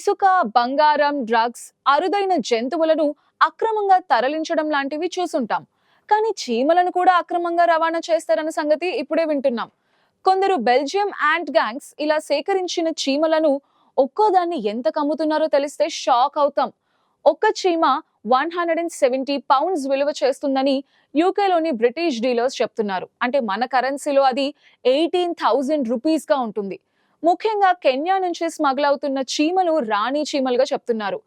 ఇసుక బంగారం డ్రగ్స్ అరుదైన జంతువులను అక్రమంగా తరలించడం లాంటివి చూసుంటాం. కానీ చీమలను కూడా అక్రమంగా రవాణా చేస్తారన్న సంగతి ఇప్పుడే వింటున్నాం. కొందరు బెల్జియం యాంట్ గ్యాంగ్స్ ఇలా సేకరించిన చీమలను ఒక్కోదాన్ని ఎంత కమ్ముతున్నారో తెలిస్తే షాక్ అవుతాం. ఒక్క చీమ one hundred and seventy pounds విలువ చేస్తుందని యూకేలోని బ్రిటిష్ డీలర్స్ చెప్తున్నారు. అంటే మన కరెన్సీలో అది ఎయిటీన్ థౌజండ్ రూపీస్గా ఉంటుంది. ముఖ్యంగా కెన్యా నుంచి స్మగ్ల్ అవుతున్న చీమలు రాణి చీమలుగా చెప్తున్నారు.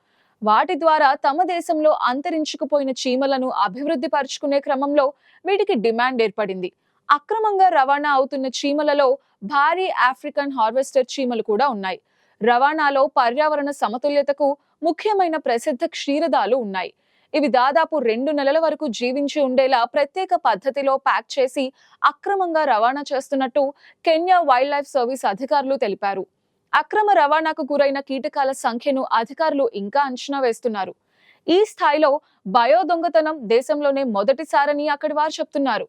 వాటి ద్వారా తమ దేశంలో అంతరించుకుపోయిన చీమలను అభివృద్ధి పరుచుకునే క్రమంలో వీటికి డిమాండ్ ఏర్పడింది. అక్రమంగా రవాణా అవుతున్న చీమలలో భారీ ఆఫ్రికన్ హార్వెస్టర్ చీమలు కూడా ఉన్నాయి. రవాణాలో పర్యావరణ సమతుల్యతకు ముఖ్యమైన ప్రసిద్ధ క్షీరదాలు ఉన్నాయి. ఇవి దాదాపు రెండు నెలల వరకు జీవించి ఉండేలా ప్రత్యేక పద్ధతిలో ప్యాక్ చేసి అక్రమంగా రవాణా చేస్తున్నట్టు కెన్యా వైల్డ్ లైఫ్ సర్వీస్ అధికారులు తెలిపారు. అక్రమ రవాణాకు గురైన కీటకాల సంఖ్యను అధికారులు ఇంకా అంచనా వేస్తున్నారు. ఈ స్థాయిలో బయో దొంగతనం దేశంలోనే మొదటిసారని అక్కడి వారు చెప్తున్నారు.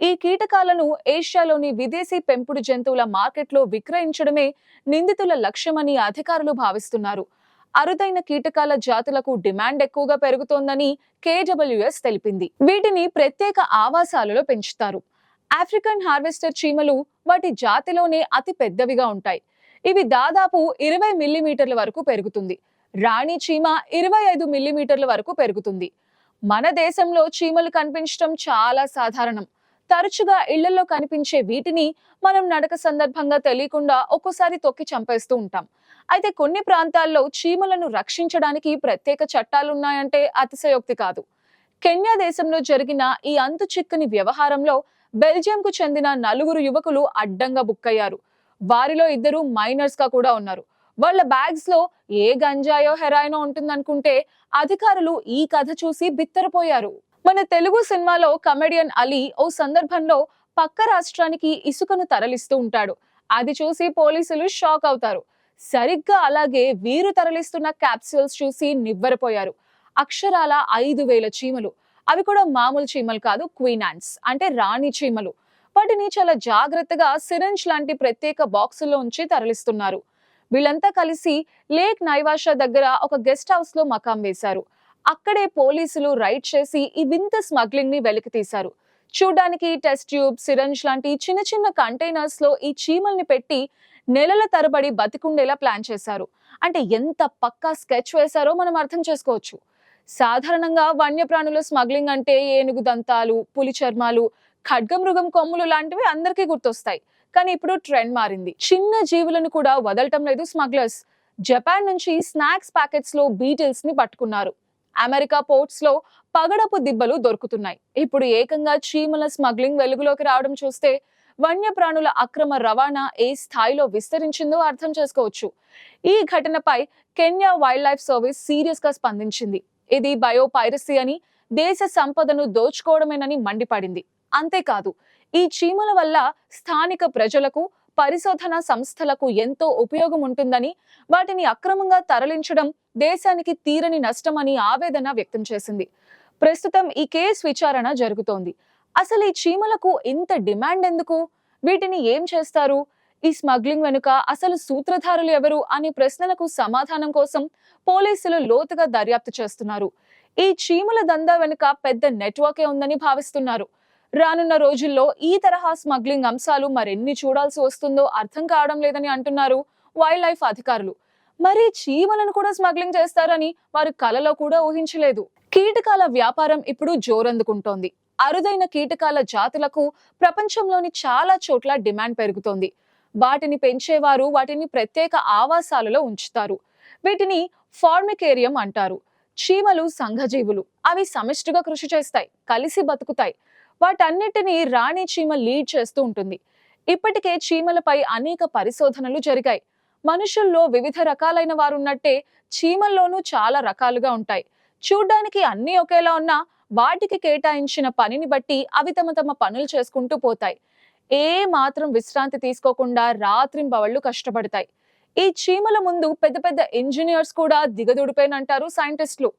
ఈ కీటకాలను ఏషియాలోని విదేశీ పెంపుడు జంతువుల మార్కెట్లో విక్రయించడమే నిందితుల లక్ష్యమని అధికారులు భావిస్తున్నారు. అరుదైన కీటకాల జాతులకు డిమాండ్ ఎక్కువగా పెరుగుతోందని కేడబ్ల్యూఎస్ తెలిపింది. వీటిని ప్రత్యేక ఆవాసాలలో పెంచుతారు. ఆఫ్రికన్ హార్వెస్టర్ చీమలు వాటి జాతిలోనే అతి పెద్దవిగా ఉంటాయి. ఇవి దాదాపు ఇరవై మిల్లీమీటర్ల వరకు పెరుగుతుంది. రాణి చీమ ఇరవై ఐదు మిల్లీమీటర్ల వరకు పెరుగుతుంది. మన దేశంలో చీమలు కనిపించడం చాలా సాధారణం. తరచుగా ఇళ్ళలో కనిపించే వీటిని మనం నడక సందర్భంగా తెలియకుండా ఒక్కోసారి తొక్కి చంపేస్తూ ఉంటాం. అయితే కొన్ని ప్రాంతాల్లో చీమలను రక్షించడానికి ప్రత్యేక చట్టాలు ఉన్నాయంటే అతిశయోక్తి కాదు. కెన్యా దేశంలో జరిగిన ఈ అంతు చిక్కని వ్యవహారంలో బెల్జియంకు చెందిన నలుగురు యువకులు అడ్డంగా బుక్కయ్యారు. వారిలో ఇద్దరు మైనర్స్గా కూడా ఉన్నారు. వాళ్ళ బ్యాగ్స్లో ఏ గంజాయో హెరాయినో ఉంటుందనుకుంటే అధికారులు ఈ కథ చూసి బిత్తరపోయారు. మన తెలుగు సినిమాలో కమెడియన్ అలీ ఓ సందర్భంలో పక్క రాష్ట్రానికి ఇసుకను తరలిస్తూ ఉంటాడు. అది చూసి పోలీసులు షాక్ అవుతారు. సరిగ్గా అలాగే వీరు తరలిస్తున్న క్యాప్సూల్స్ చూసి నివ్వరపోయారు. అక్షరాల ఐదు వేల చీమలు. అవి కూడా మామూలు చీమలు కాదు క్వీన్ యాంట్స్ అంటే రాణి చీమలు. వాటిని చాలా జాగ్రత్తగా సిరంజ్ లాంటి ప్రత్యేక బాక్సుల్లో ఉంచి తరలిస్తున్నారు. వీళ్ళంతా కలిసి లేక్ నైవాషా దగ్గర ఒక గెస్ట్ హౌస్లో మకాం వేశారు. అక్కడే పోలీసులు రైడ్ చేసి ఈ వింత స్మగ్లింగ్ని వెలికి తీశారు. చూడ్డానికి టెస్ట్ ట్యూబ్ సిరంజ్ లాంటి చిన్న చిన్న కంటైనర్స్లో ఈ చీమల్ని పెట్టి నెలల తరబడి బతికుండేలా ప్లాన్ చేశారు. అంటే ఎంత పక్కా స్కెచ్ వేశారో మనం అర్థం చేసుకోవచ్చు. సాధారణంగా వన్యప్రాణుల స్మగ్లింగ్ అంటే ఏనుగు దంతాలు పులి చర్మాలు ఖడ్గమృగం కొమ్ములు లాంటివి అందరికీ గుర్తొస్తాయి. కానీ ఇప్పుడు ట్రెండ్ మారింది. చిన్న జీవులను కూడా వదలటం లేదు స్మగ్లర్స్. జపాన్ నుంచి స్నాక్స్ ప్యాకెట్స్లో బీటిల్స్ని పట్టుకున్నారు. అమెరికా పోర్ట్స్లో పగడపు దిబ్బలు దొరుకుతున్నాయి. ఇప్పుడు ఏకంగా చీమల స్మగ్లింగ్ వెలుగులోకి రావడం చూస్తే వన్యప్రాణుల అక్రమ రవాణా ఏ స్థాయిలో విస్తరించిందో అర్థం చేసుకోవచ్చు. ఈ ఘటనపై కెన్యా వైల్డ్ లైఫ్ సర్వీస్ సీరియస్గా స్పందించింది. ఇది బయో పైరసీ అని దేశ సంపదను దోచుకోవడమేనని మండిపడింది. అంతేకాదు ఈ చీమల వల్ల స్థానిక ప్రజలకు పరిశోధన సంస్థలకు ఎంతో ఉపయోగం ఉంటుందని వాటిని అక్రమంగా తరలించడం దేశానికి తీరని నష్టమని ఆవేదన వ్యక్తం చేసింది. ప్రస్తుతం ఈ కేసు విచారణ జరుగుతోంది. అసలు ఈ చీమలకు ఇంత డిమాండ్ ఎందుకు? వీటిని ఏం చేస్తారు? ఈ స్మగ్లింగ్ వెనుక అసలు సూత్రధారులు ఎవరు అనే ప్రశ్నలకు సమాధానం కోసం పోలీసులు లోతుగా దర్యాప్తు చేస్తున్నారు. ఈ చీమల దందా వెనుక పెద్ద నెట్వర్కే ఉందని భావిస్తున్నారు. రానున్న రోజుల్లో ఈ తరహా స్మగ్లింగ్ అంశాలు మరెన్ని చూడాల్సి వస్తుందో అర్థం కావడం లేదని అంటున్నారు వైల్డ్ లైఫ్ అధికారులు. మరి చీమలను కూడా స్మగ్లింగ్ చేస్తారని వారు కలలో కూడా ఊహించలేదు. కీటకాల వ్యాపారం ఇప్పుడు జోరందుకుంటోంది. అరుదైన కీటకాల జాతులకు ప్రపంచంలోని చాలా చోట్ల డిమాండ్ పెరుగుతోంది. వాటిని పెంచేవారు వాటిని ప్రత్యేక ఆవాసాలలో ఉంచుతారు. వీటిని ఫార్మికేరియం అంటారు. చీమలు సంఘజీవులు. అవి సమిష్టిగా కృషి చేస్తాయి కలిసి బతుకుతాయి. వాటన్నిటినీ రాణి చీమ లీడ్ చేస్తూ ఉంటుంది. ఇప్పటికే చీమలపై అనేక పరిశోధనలు జరిగాయి. మనుషుల్లో వివిధ రకాలైన వారున్నట్టే చీమల్లోనూ చాలా రకాలుగా ఉంటాయి. చూడ్డానికి అన్నీ ఒకేలా ఉన్నా వాటికి కేటాయించిన పనిని బట్టి అవి తమ తమ పనులు చేసుకుంటూ పోతాయి. ఏ మాత్రం విశ్రాంతి తీసుకోకుండా రాత్రింబవళ్ళు కష్టపడతాయి. ఈ చీమల ముందు పెద్ద పెద్ద ఇంజనీర్స్ కూడా దిగదుడిపోయినంటారు సైంటిస్టులు.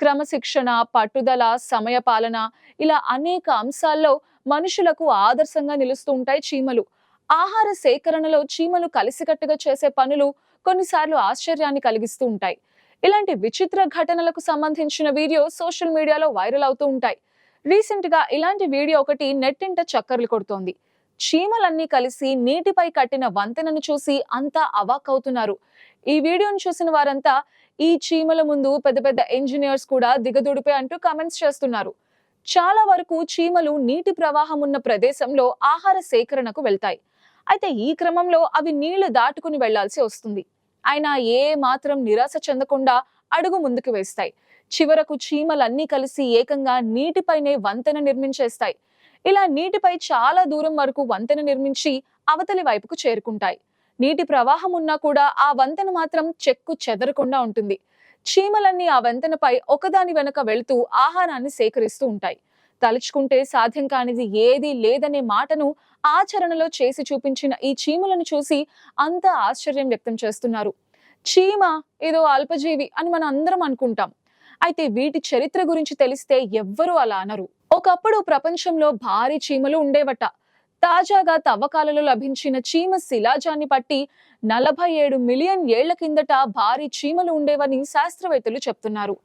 క్రమశిక్షణ పట్టుదల సమయపాలన ఇలా అనేక అంశాల్లో మనుషులకు ఆదర్శంగా నిలుస్తూ ఉంటాయి చీమలు. ఆహార సేకరణలో చీమలు కలిసికట్టుగా చేసే పనులు కొన్నిసార్లు ఆశ్చర్యాన్ని కలిగిస్తూ ఉంటాయి. ఇలాంటి విచిత్ర ఘటనలకు సంబంధించిన వీడియో సోషల్ మీడియాలో వైరల్ అవుతూ ఉంటాయి. రీసెంట్గా ఇలాంటి వీడియో ఒకటి నెట్టింట చక్కర్లు కొడుతోంది. చీమలన్నీ కలిసి నీటిపై కట్టిన వంతెనను చూసి అంతా అవాక్కవుతున్నారు. ఈ వీడియోను చూసిన వారంతా ఈ చీమల ముందు పెద్ద పెద్ద ఇంజనీర్స్ కూడా దిగదుడిపే అంటూ కమెంట్స్ చేస్తున్నారు. చాలా వరకు చీమలు నీటి ప్రవాహం ఉన్న ప్రదేశంలో ఆహార సేకరణకు వెళ్తాయి. అయితే ఈ క్రమంలో అవి నీళ్ళు దాటుకుని వెళ్ళాల్సి వస్తుంది. అయినా ఏ మాత్రం నిరాశ చెందకుండా అడుగు ముందుకు వేస్తాయి. చివరకు చీమలన్నీ కలిసి ఏకంగా నీటిపైనే వంతెన నిర్మించేస్తాయి. ఇలా నీటిపై చాలా దూరం వరకు వంతెన నిర్మించి అవతలి వైపుకు చేరుకుంటాయి. నీటి ప్రవాహం ఉన్నా కూడా ఆ వంతెన మాత్రం చెక్కు చెదరకుండా ఉంటుంది. చీమలన్నీ ఆ వంతెనపై ఒకదాని వెనక వెళుతూ ఆహారాన్ని సేకరిస్తూ ఉంటాయి. తలుచుకుంటే సాధ్యం కానిది ఏదీ లేదనే మాటను ఆచరణలో చేసి చూపించిన ఈ చీమలను చూసి అంతా ఆశ్చర్యం వ్యక్తం చేస్తున్నారు. చీమ ఏదో అల్పజీవి అని మనం అందరం అనుకుంటాం. అయితే వీటి చరిత్ర గురించి తెలిస్తే ఎవ్వరూ అలా అనరు. ఒకప్పుడు ప్రపంచంలో భారీ చీమలు ఉండేవట. తాజాగా తవ్వకాలలో లభించిన చీమ శిలాజాన్ని పట్టి నలభై ఏడు మిలియన్ ఏళ్ళ కిందట భారీ చీమలు ఉండేవని శాస్త్రవేత్తలు చెప్తున్నారు.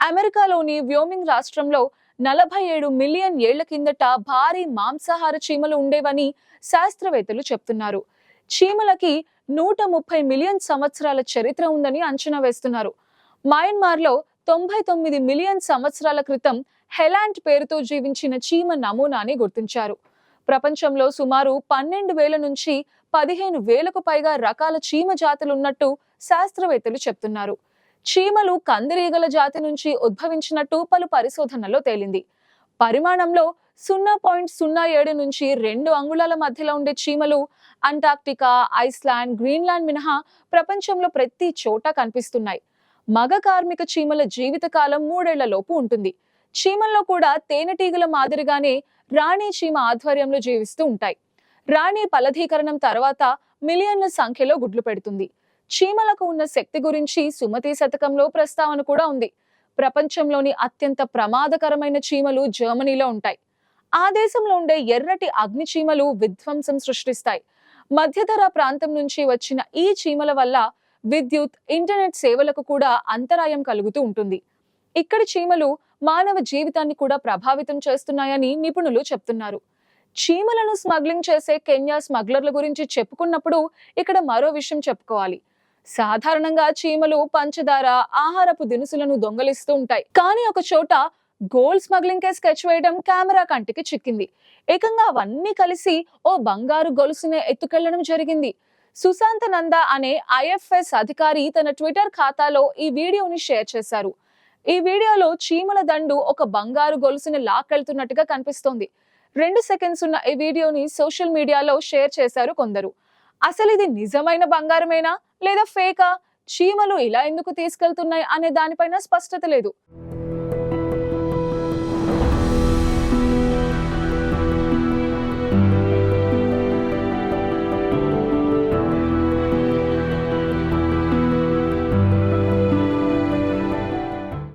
అమెరికాలోని వ్యోమింగ్ రాష్ట్రంలో నలభై ఏడు మిలియన్ ఏళ్ళ కిందట భారీ మాంసాహార చీమలు ఉండేవని శాస్త్రవేత్తలు చెప్తున్నారు. చీమలకి నూట ముప్పై మిలియన్ సంవత్సరాల చరిత్ర ఉందని అంచనా వేస్తున్నారు. మయన్మార్లో తొంభై తొమ్మిది మిలియన్ సంవత్సరాల క్రితం హెలాంట్ పేరుతో జీవించిన చీమ నమూనాని గుర్తించారు. ప్రపంచంలో సుమారు పన్నెండు వేల నుంచి పదిహేను వేలకు పైగా రకాల చీమ జాతులు ఉన్నట్టు శాస్త్రవేత్తలు చెప్తున్నారు. చీమలు కందిరీగల జాతి నుంచి ఉద్భవించినట్టు పలు పరిశోధనల్లో తేలింది. పరిమాణంలో సున్నా పాయింట్ సున్నా ఏడు నుంచి రెండు అంగుళాల మధ్యలో ఉండే చీమలు అంటార్క్టికా ఐస్లాండ్ గ్రీన్లాండ్ మినహా ప్రపంచంలో ప్రతి చోట కనిపిస్తున్నాయి. మగ కార్మిక చీమల జీవితకాలం మూడేళ్ళలోపు ఉంటుంది. చీమల్లో కూడా తేనెటీగల మాదిరిగానే రాణి చీమ ఆధ్వర్యంలో జీవిస్తూ ఉంటాయి. రాణి ఫలధీకరణం తర్వాత మిలియన్ల సంఖ్యలో గుడ్లు పెడుతుంది. చీమలకు ఉన్న శక్తి గురించి సుమతి శతకంలో ప్రస్తావన కూడా ఉంది. ప్రపంచంలోని అత్యంత ప్రమాదకరమైన చీమలు జర్మనీలో ఉంటాయి. ఆ దేశంలో ఉండే ఎర్రటి అగ్ని చీమలు విధ్వంసం సృష్టిస్తాయి. మధ్యధర ప్రాంతం నుంచి వచ్చిన ఈ చీమల వల్ల విద్యుత్ ఇంటర్నెట్ సేవలకు కూడా అంతరాయం కలుగుతూ ఉంటుంది. ఇక్కడి చీమలు మానవ జీవితాన్ని కూడా ప్రభావితం చేస్తున్నాయని నిపుణులు చెప్తున్నారు. చీమలను స్మగ్లింగ్ చేసే కెన్యా స్మగ్లర్ల గురించి చెప్పుకున్నప్పుడు ఇక్కడ మరో విషయం చెప్పుకోవాలి. సాధారణంగా చీమలు పంచదార ఆహారపు దినుసులను దొంగలిస్తూ ఉంటాయి. కానీ ఒక చోట గోల్డ్ స్మగ్లింగ్ కే స్కెచ్ వేయడం కెమెరా కంటికి చిక్కింది. ఏకంగా అవన్నీ కలిసి ఓ బంగారు గొలుసునే ఎత్తుకెళ్ళడం జరిగింది. సుశాంత నంద అనే ఐఎఫ్ఎస్ అధికారి తన ట్విట్టర్ ఖాతాలో ఈ వీడియోని షేర్ చేశారు. ఈ వీడియోలో చీమల దండు ఒక బంగారు గొలుసుని లాక్కెళ్తున్నట్టుగా కనిపిస్తోంది. రెండు సెకండ్స్ ఉన్న ఈ వీడియోని సోషల్ మీడియాలో షేర్ చేశారు కొందరు. అసలు ఇది నిజమైన బంగారమేనా? లేదా ఫేకా? చీమలు ఇలా ఎందుకు తీసుకెళ్తున్నాయి అనే దానిపైన స్పష్టత లేదు.